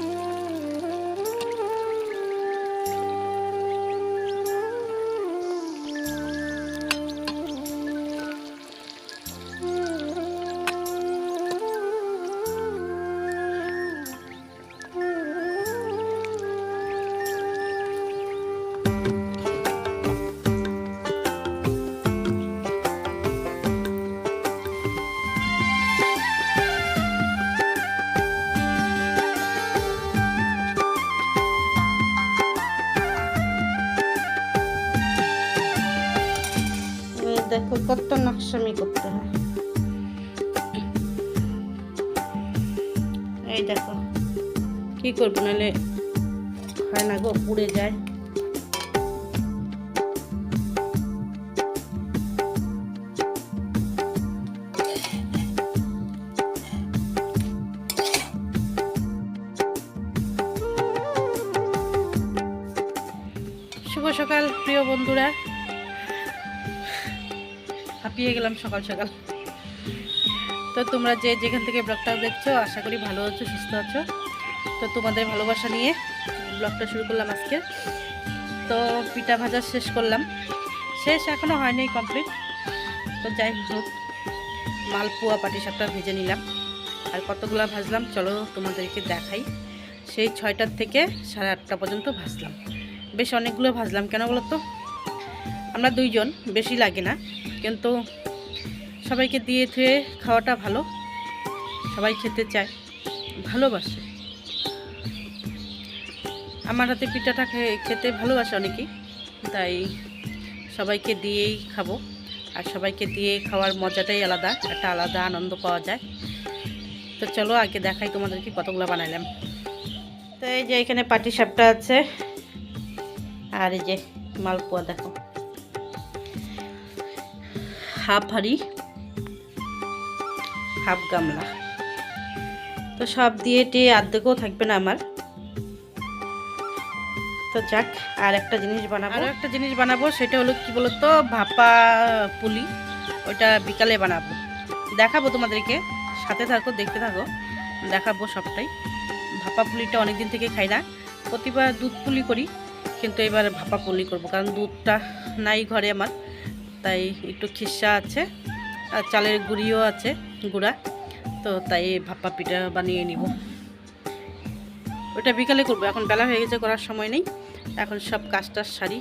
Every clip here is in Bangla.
এই কত নকশামি করতে হয়। এই দেখো, কি করব, নাহলে হয় না গো, পুড়ে যায়। শুভ সকাল, প্রিয় বন্ধুরা। হাঁপিয়ে গেলাম সকাল সকাল। তো তোমরা যে যেখান থেকে ব্লগটা দেখছ, আশা করি ভালো আছো, সুস্থ আছো। তো তোমাদের ভালোবাসা নিয়ে ব্লগটা শুরু করলাম আজকে। তো পিঠা ভাজা শেষ করলাম। শেষ এখনও হয়নি কমপ্লিট তো যাই হোক, মালপোয়া পাটিসাপটা ভেজে নিলাম। আর কতগুলো ভাজলাম, চলো তোমাদেরকে দেখাই। সেই ছয়টার থেকে সাড়ে আটটা পর্যন্ত ভাজলাম। বেশ অনেকগুলো ভাজলাম, কেন বলো তো আমরা দুইজন, বেশি লাগে না। কিন্তু সবাইকে দিয়ে থুয়ে খাওয়াটা ভালো। সবাই খেতে চায়, ভালোবাসে। আমার হাতে পিঠাটা খেতে ভালোবাসে অনেকেই, তাই সবাইকে দিয়েই খাব। আর সবাইকে দিয়ে খাওয়ার মজাটাই আলাদা, একটা আলাদা আনন্দ পাওয়া যায়। তো চলো আগে দেখাই তোমাদেরকে কতগুলো বানাইলাম। তো এই যে এখানে পাটি সাপটা আছে, আর এই যে মালপোয়া দেখো। হাফ হাঁড়ি, হাফ গামলা। তো সব দিয়ে টিয়ে আর্ধেকও থাকবে না আমার। তো যাক, আর একটা জিনিস বানাবো। আর একটা জিনিস বানাবো, সেটা হলো কি বলতো, ভাপা পুলি। ওইটা বিকালে বানাবো। দেখাবো তোমাদেরকে, সাথে থাকো, দেখতে থাকো। দেখাবো সবটাই। ভাপা পুলিটা অনেক দিন থেকে খাই না। প্রতিবার দুধ পুলি করি, কিন্তু এবার ভাপা পুলি করব, কারণ দুধটা নাই ঘরে আমার। তাই একটু খিসা আছে, আর চালের গুঁড়িও আছে, গুঁড়া। তো তাই ভাপা পিঠা বানিয়ে নিব। ওটা বিকালে করব, এখন বেলা হয়ে গেছে, করার সময় নেই। এখন সব কাজটা সারি,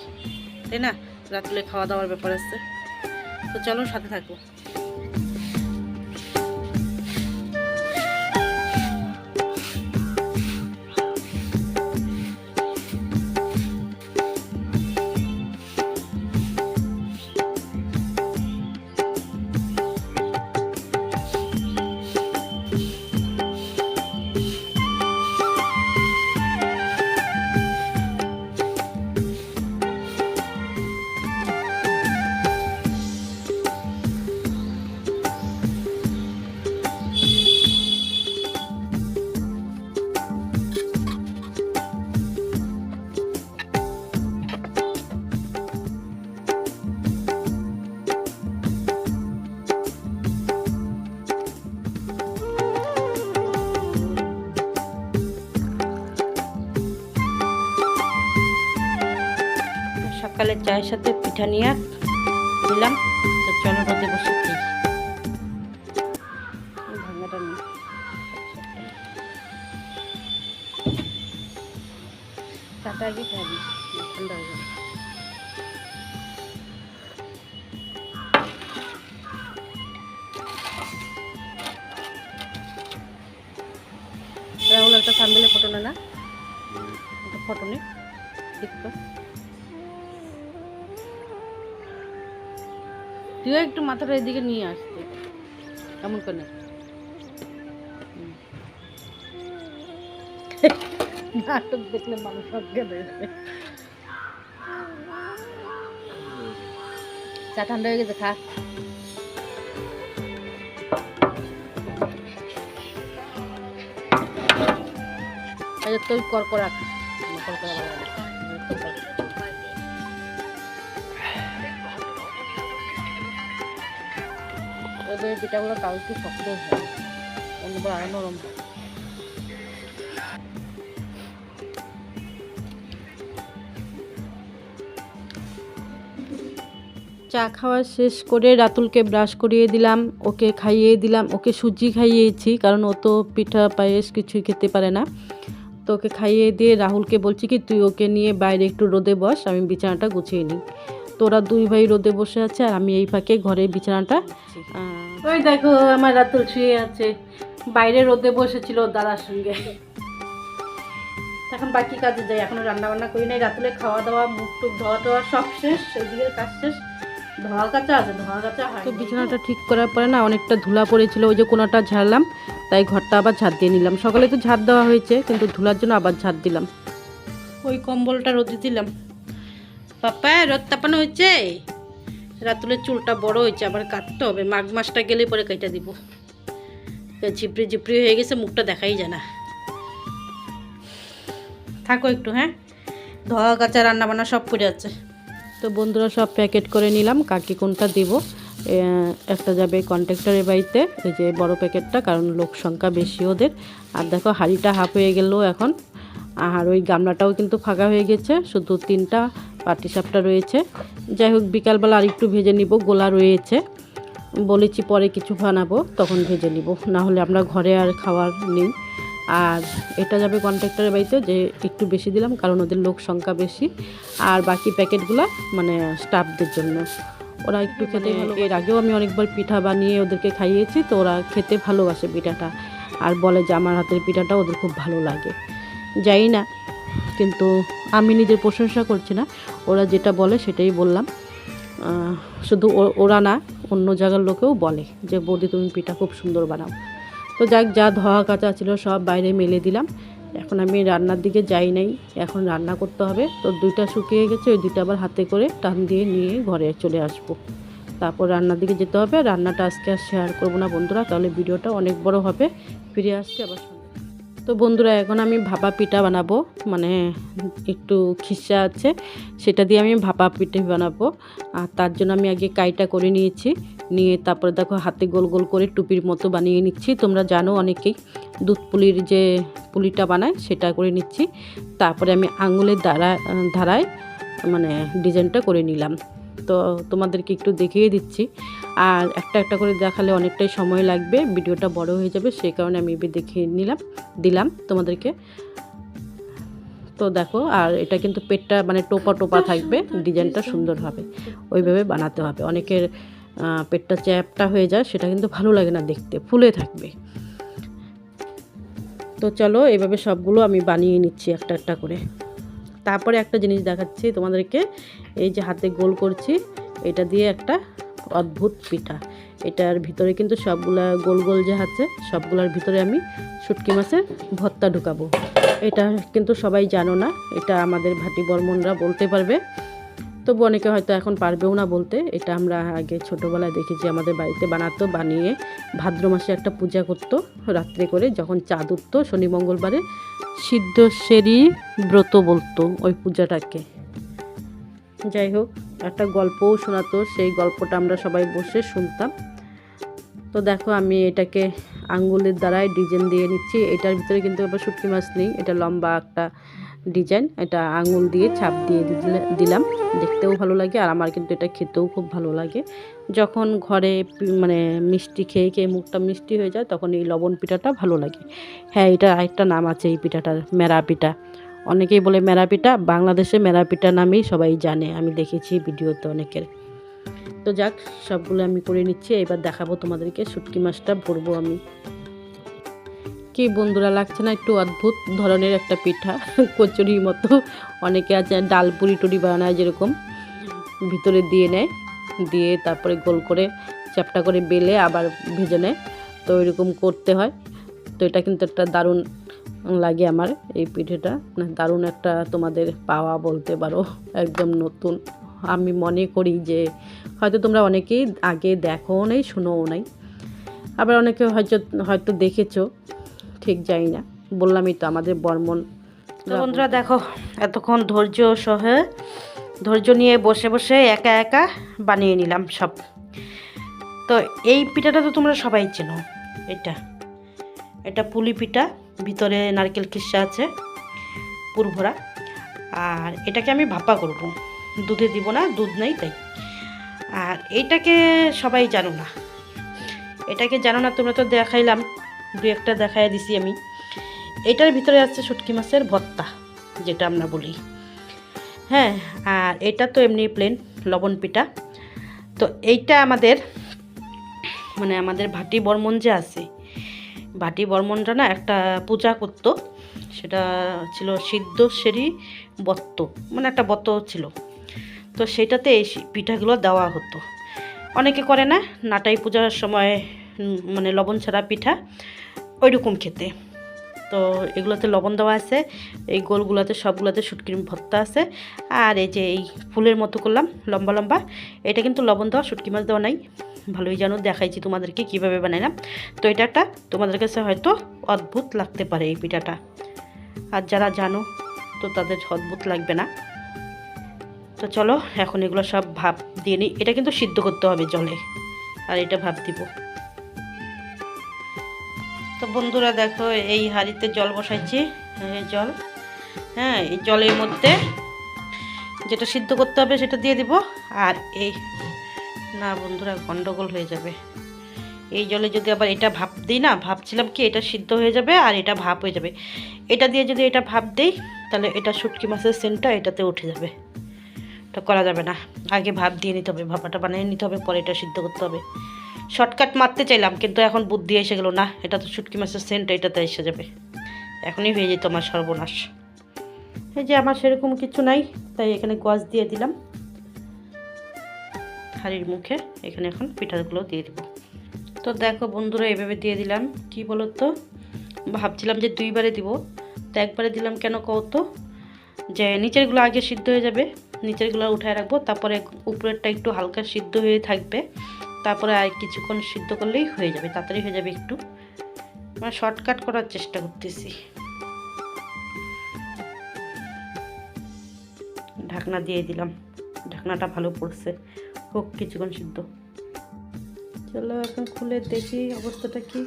তাই না? রাত্রে খাওয়া দাওয়ার ব্যাপার আছে। তো চলো সাথে থাকব। সকালে চায়ের সাথে পিঠা নিয়ে নিলাম। তো নিই। আগে রাহুল, একটা ফটো না ফটো নে, দেখতো তুইও একটু মাথাটা এদিকে নিয়ে আসতে কেমন করে। নাটক দেখলে মানুষ অজ্ঞান চা ঠান্ডা হয়ে গেছে, খা। তুই করকরা করকরা করে পিঠাগুলো কালকে শক্ত অন্যবার নরম চা খাওয়া শেষ করে রাতুলকে ব্রাশ করিয়ে দিলাম ওকে খাইয়ে দিলাম ওকে সুজি খাইয়েছি কারণ ও তো পিঠা পায়েস কিছুই খেতে পারে না। তো ওকে খাইয়ে দিয়ে রাহুলকে বলছি কি তুই ওকে নিয়ে বাইরে একটু রোদে বস আমি বিছানাটা গুছিয়ে নিই। তোরা দুই ভাই রোদে বসে আছে আর আমি এই ফাঁকে ঘরে বিছানাটা ওই দেখো আমার রাতুল শুয়ে আছে। বাইরে রোদে বসেছিল দাদার সঙ্গে। এখন বাকি কাজে যাই এখনও রান্না বান্না করি নাই। রাতুলে খাওয়া দাওয়া মুখ টুক ধোয়া টোয়া সব শেষ ওইদিকে কাজ শেষ। ধোয়া কাচা আছে ধোয়া কাচা হয় তো বিছানাটা ঠিক করার পরে না অনেকটা ধুলা পড়েছিল ওই যে কোনোটা ঝাড়লাম তাই ঘরটা আবার ঝাড় দিয়ে নিলাম। সকালে তো ঝাড় দেওয়া হয়েছে কিন্তু ধুলার জন্য আবার ঝাড় দিলাম। ওই কম্বলটা রোদে দিলাম। পাপা রোদ তাপানো হয়েছে? রাতুলের চুলটা বড় হয়েছে, আবার কাটতে হবে। মাঘ মাসটা গেলে পরে কেটে দিব। ঝিপড়ি ঝিপড়ি হয়ে গেছে, মুখটা দেখাই যায় না। থাকো একটু হ্যাঁ? ধোয়া, কাচা রান্না বান্না সব পড়ে আছে তো বন্ধুরা, সব প্যাকেট করে নিলাম। কাকে কোনটা দিব? একটা যাবে কন্ট্রাক্টরের বাড়িতে, এই যে বড় প্যাকেটটা, কারণ লোক সংখ্যা বেশি ওদের। আর দেখো, হাঁড়িটা হাফ হয়ে গেল এখন। আর ওই গামলাটাও কিন্তু ফাঁকা হয়ে গেছে শুধু তিনটা পাটি সাপটা রয়েছে। যাই হোক বিকালবেলা আর একটু ভেজে নিব গোলা রয়েছে। বলেছি পরে কিছু বানাবো তখন ভেজে নিব। না হলে আমরা ঘরে আর খাওয়ার নেই। আর এটা যাবে কন্ট্রাক্টরের বাড়িতে যে একটু বেশি দিলাম কারণ ওদের লোক সংখ্যা বেশি। আর বাকি প্যাকেটগুলো মানে স্টাফদের জন্য। ওরা একটু খেতে ভালো এর আগেও আমি অনেকবার পিঠা বানিয়ে ওদেরকে খাইয়েছি তো ওরা খেতে ভালোবাসে পিঠাটা। আর বলে যে আমার হাতের পিঠাটা ওদের খুব ভালো লাগে। যাই না কিন্তু আমি নিজের প্রশংসা করছি না। ওরা যেটা বলে সেটাই বললাম। শুধু ওরা না, অন্য জায়গার লোকেও বলে যে, বৌদি, তুমি পিঠা খুব সুন্দর বানাও। তো যাক, যা ধোয়া কাচা ছিল সব বাইরে মেলে দিলাম। এখন আমি রান্নার দিকে যাই নাই, এখন রান্না করতে হবে। তো দুইটা শুকিয়ে গেছে, ওই দুইটা আবার হাতে করে টান দিয়ে নিয়ে ঘরে চলে আসব। তারপর রান্নার দিকে যেতে হবে। রান্নাটা আজকে আর শেয়ার করব না বন্ধুরা, তাহলে ভিডিওটা অনেক বড় হবে। ফিরে আসছি আবার। তো বন্ধুরা, এখন আমি ভাপা পিঠা বানাবো। মানে একটু খিসা আছে, সেটা দিয়ে আমি ভাপা পিঠে বানাবো। আর তার জন্য আমি আগে কাইটা করে নিয়েছি। নিয়ে তারপরে দেখো, হাতে গোল গোল করে টুপির মতো বানিয়ে নিচ্ছি। তোমরা জানো অনেকেই দুধ পুলির যে পুলিটা বানায়, সেটা করে নিচ্ছি। তারপরে আমি আঙুলের দ্বারা, ধারায় মানে ডিজাইনটা করে নিলাম। তো তোমাদেরকে একটু দেখিয়ে দিচ্ছি। আর একটা একটা করে দেখালে অনেকটাই সময় লাগবে, ভিডিওটা বড় হয়ে যাবে, সেই কারণে আমি এবার দেখিয়ে নিলাম, দিলাম তোমাদেরকে। তো দেখো, আর এটা কিন্তু পেটটা মানে টোপা টোপা থাকবে, ডিজাইনটা সুন্দর হবে, ওইভাবে বানাতে হবে। অনেকের পেটটা চ্যাপটা হয়ে যায়, সেটা কিন্তু ভালো লাগে না দেখতে, ফুলে থাকবে। তো চলো, এভাবে সবগুলো আমি বানিয়ে নিচ্ছি একটা একটা করে। তারপরে একটা জিনিস দেখাচ্ছি তোমাদেরকে। এই যে হাতে গোল করছি, এটা দিয়ে একটা অদ্ভুত পিঠা। এটার ভিতরে কিন্তু সবগুলা গোল গোল যে আছে, সবগুলার ভিতরে আমি শুটকি মাছের ভত্তা ঢুকাবো। এটা কিন্তু সবাই জানো না, এটা আমাদের ভাটি বর্মনরা বলতে পারবে। তবু অনেকে হয়তো এখন পারবেও না বলতে। এটা আমরা আগে ছোটোবেলায় দেখেছি আমাদের বাড়িতে বানাতো, বানিয়ে ভাদ্র মাসে একটা পূজা করতো, রাত্রে করে যখন চাঁদ উঠতো, শনি মঙ্গলবারে সিদ্ধেশ্বরী ব্রত বলতো ওই পূজাটাকে। যাই হোক, একটা গল্পও শোনাতো, সেই গল্পটা আমরা সবাই বসে শুনতাম। তো দেখো আমি এটাকে আঙ্গুলের দ্বারাই ডিজাইন দিয়ে নিচ্ছি। এটার ভিতরে কিন্তু আবার শুটকি মাছ নেই, এটা লম্বা একটা ডিজাইন, এটা আঙুল দিয়ে ছাপ দিয়ে দিলে- দিলাম। দেখতেও ভালো লাগে আর আমার কিন্তু এটা খেতেও খুব ভালো লাগে। যখন ঘরে মানে মিষ্টি খেয়ে খেয়ে মুখটা মিষ্টি হয়ে যায়, তখন এই লবণ পিঠাটা ভালো লাগে। হ্যাঁ এটা আরেকটা নাম আছে এই পিঠাটার, মেরা পিঠা। অনেকেই বলে মেরা পিঠা, বাংলাদেশে মেরা পিঠা নামেই সবাই জানে, আমি দেখেছি ভিডিওতে অনেকের। তো যাক, সবগুলো আমি করে নিচ্ছি, এবার দেখাবো তোমাদেরকে শুটকি মাছটা, ভরবো আমি। কি বন্ধুরা লাগছে না? একটু অদ্ভুত ধরনের একটা পিঠা, কচুরির মতো। অনেকে আছে ডাল পুরি টুরি বানায় যেরকম, ভিতরে দিয়ে নেয়, দিয়ে তারপরে গোল করে চ্যাপটা করে বেলে আবার ভেজে নেয়। তো এরকম করতে হয়। তো এটা কিন্তু একটা দারুণ লাগে আমার এই পিঠেটা। দারুণ একটা তোমাদের পাওয়া বলতে পারো, একদম নতুন। আমি মনে করি যে হয়তো তোমরা অনেকেই আগে দেখোও নাই, শুনোও নাই। আবার অনেকে হয়তো হয়তো দেখেছ। ঠিক জানি না। বললামই তো, আমাদের বর্মন। বন্ধুরা দেখো, এতক্ষণ ধৈর্য সহে, ধৈর্য নিয়ে বসে বসে একা একা বানিয়ে নিলাম সব। তো এই পিঠাটা তো তোমরা সবাই চেনো, এটা। এটা পুলি পিঠা, ভিতরে নারকেল খিসা আছে, পুরভরা। আর এটাকে আমি ভাপা করব। দুধে দিব না, দুধ নেই তাই। আর এইটাকে সবাই জানো না। এটাকে জানো না, তোমরা তো দেখাইলাম। দু একটা দেখাই দিছি আমি। এটার ভিতরে আছে শুটকি মাছের ভর্তা, যেটা আমরা বলি। হ্যাঁ আর এটা তো এমনি প্লেন লবণ পিঠা। তো এইটা আমাদের মানে আমাদের ভাটি বর্মন যে আছে, ভাটি বর্মনটা না একটা পূজা করতো। সেটা ছিল সিদ্ধেশ্বরী বত্ত মানে একটা বত্ত ছিল। তো সেটাতে এই পিঠাগুলো দেওয়া হতো। অনেকে করে না, নাটাই পূজার সময় মানে লবণ ছাড়া পিঠা। ওইরকম খেতে। তো এগুলোতে লবণ দেওয়া আছে, এই গোলগুলোতে সবগুলোতে শুটকির ভর্তা আছে। আর এই যে এই ফুলের মতো করলাম, লম্বা লম্বা, এটা কিন্তু লবণ দেওয়া, শুটকি মাছ দেওয়া নাই। ভালোই জানো, দেখাইছি তোমাদেরকে কীভাবে বানাইলাম। তো এটা একটা তোমাদের কাছে হয়তো অদ্ভুত লাগতে পারে এই পিঠাটা। আর যারা জানো, তো তাদের অদ্ভুত লাগবে না। তো চলো, এখন এগুলো সব ভাপ দিয়ে নিই। এটা কিন্তু সিদ্ধ করতে হবে জলে। আর এটা ভাপ দিব। তো বন্ধুরা দেখো, এই হাঁড়িতে জল বসাইছি জল। হ্যাঁ এই জলের মধ্যে যেটা সিদ্ধ করতে হবে সেটা দিয়ে দিব। আর এই, না বন্ধুরা, গন্ডগোল হয়ে যাবে। এই জলে যদি আবার এটা ভাপ দিই না, ভাবছিলাম কি এটা সিদ্ধ হয়ে যাবে আর এটা ভাপ হয়ে যাবে। এটা দিয়ে যদি এটা ভাপ দিই, তাহলে এটা শুটকি মাছের সেন্টটা এটাতে উঠে যাবে। এটা করা যাবে না। আগে ভাপ দিয়ে নিতে হবে, ভাপাটা বানিয়ে নিতে হবে, পরে এটা সিদ্ধ করতে হবে। শর্টকাট মারতে চাইলাম, কিন্তু এখন বুদ্ধি এসে গেলো, না, এটা তো শুটকি মাছের সেন্ট এটাতে এসে যাবে। এখনই হয়ে যেত আমার সর্বনাশ। এই যে আমার সেরকম কিছু নাই, তাই এখানে গোয়াজ দিয়ে দিলাম। হাড়ির মুখে এখানে এখন পিঠাগুলো দিয়ে দেবো। তো দেখো বন্ধুরা, এভাবে দিয়ে দিলাম। কি বলো তো ভাবছিলাম যে দুইবারে দিব, তো একবারে দিলাম কেন কত যে নিচেরগুলো আগে সিদ্ধ হয়ে যাবে, নিচেরগুলো উঠায় রাখব, তারপরে উপরেরটা একটু হালকা সিদ্ধ হয়ে থাকবে। তারপরে আর কিছুক্ষণ সিদ্ধ করলেই হয়ে যাবে, তাড়াতাড়ি হয়ে যাবে একটু। মানে শর্টকাট করার চেষ্টা করতেছি। ঢাকনা দিয়ে দিলাম। ঢাকনাটা ভালো পড়ছে। হোক, কিছুক্ষণ সিদ্ধ। চলো এখন খুলে দেখি অবস্থাটা কি।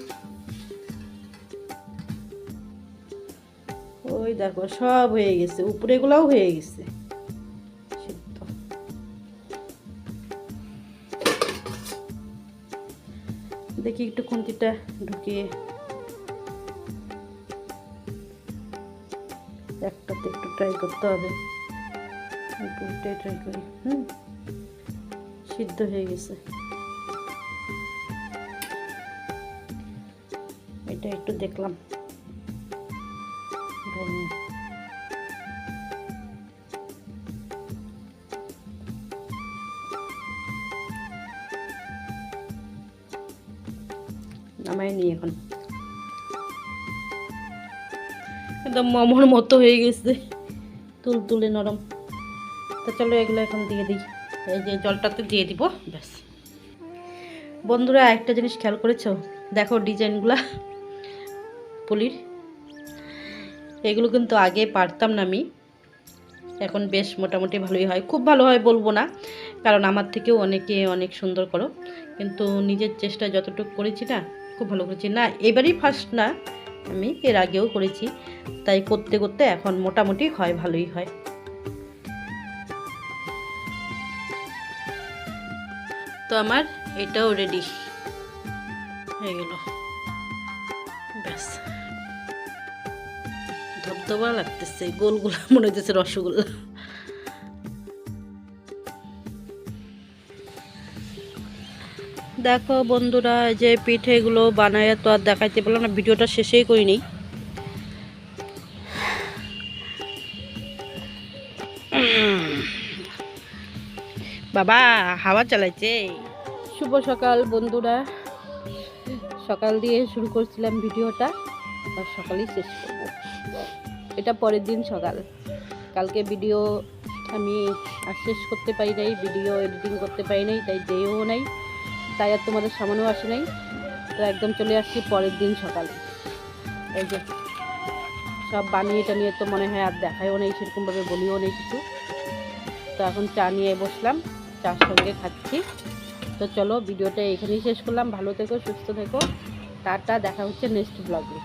ওই দেখো, সব হয়ে গেছে। উপরেগুলোও হয়ে গেছে। দেখি একটু খুন্তিটা ঢুকিয়ে। একটাতে একটু ট্রাই করতে হবে। উপরটাই ট্রাই করি, হুম। সিদ্ধ হয়ে গেছে। এটা একটু দেখলাম। নামাই নি এখন। একদম মমর মতো হয়ে গেছে, তুল তুলে নরম। তো চলো এগুলো এখন দিয়ে দিই। এই যে জলটাতে দিয়ে দিব, ব্যাস। বন্ধুরা, একটা জিনিস খেয়াল করেছ? দেখো ডিজাইনগুলা, পুলির। এগুলো কিন্তু আগে পারতাম না আমি। এখন বেশ মোটামুটি ভালোই হয়। খুব ভালো হয় বলব না, কারণ আমার থেকেও অনেকে অনেক সুন্দর করো। কিন্তু নিজের চেষ্টা যতটুকু করেছি না খুব ভালো করেছি। না, এবারই ফার্স্ট না, আমি এর আগেও করেছি। তাই করতে করতে এখন মোটামুটি হয়, ভালোই হয়। তো আমার এটাও রেডি হয়ে গেল। ব্যাস। ধবধবা লাগতেছে, গোলগুলা মনে হচ্ছে রসগোল্লা। দেখো বন্ধুরা যে পিঠেগুলো বানায়, তো আর দেখাইতে পারলাম না, ভিডিওটা শেষেই করিনি। বাবা, হাওয়া চালাইছে। শুভ সকাল বন্ধুরা। সকাল দিয়ে শুরু করছিলাম ভিডিওটা, আর সকালেই শেষ করব। এটা পরের দিন সকাল। কালকে ভিডিও আমি আর শেষ করতে পারি নাই, ভিডিও এডিটিং করতে পারি নাই, তাই দেও নাই। তাই আর তোমাদের সামনেও আসে নাই। তো একদম চলে আসছি পরের দিন সকালে। এই যে, সব বানিয়ে টানিয়ে তো মনে হয় আর দেখায়ও নেই, সেরকমভাবে বলিও নেই কিছু। তো এখন চা নিয়ে বসলাম, চার সঙ্গে খাচ্ছি। তো চলো, ভিডিওটা এখানেই শেষ করলাম। ভালো থেকো, সুস্থ থেকো। তারটা দেখা হচ্ছে নেক্সট ব্লগে